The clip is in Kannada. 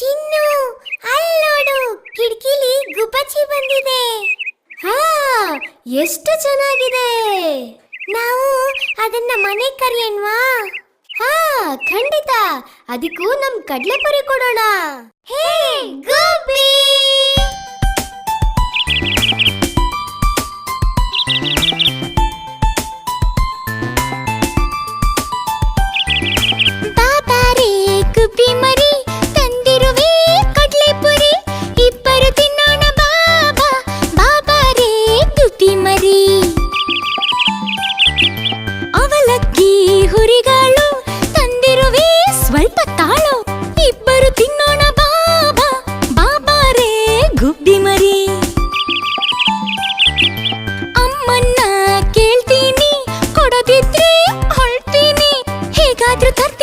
ಚಿನ್ನು ಅಲ್ಲಿ ನೋಡು ಕಿಟಕಿಲಿ ಗುಬ್ಬಚ್ಚಿ ಬಂದಿದೆ. ಹಾ, ಎಷ್ಟು ಚೆನ್ನಾಗಿದೆ. ನಾವು ಅದನ್ನ ಮನೆ ಕರಿಯಣ್ವಾ? ಹಾ, ಖಂಡಿತ. ಅದಕ್ಕೂ ನಮ್ ಕಡ್ಲೆಪುರಿ ಕೊಡೋಣ. ಹೇ ಸ್ವಲ್ಪ ತಾಳು, ಇಬ್ಬರು ತಿನ್ನೋಣ ಬಾಬಾ ಬಾಬಾ ರೇ ಗುಬ್ಬಿ ಮರಿ. ಅಮ್ಮನ್ನ ಕೇಳ್ತೀನಿ, ಕೊಡದಿದ್ರೆ ಹೊಳ್ತೀನಿ ಹೇಗಾದ್ರೂ ತರ್ತೀನಿ.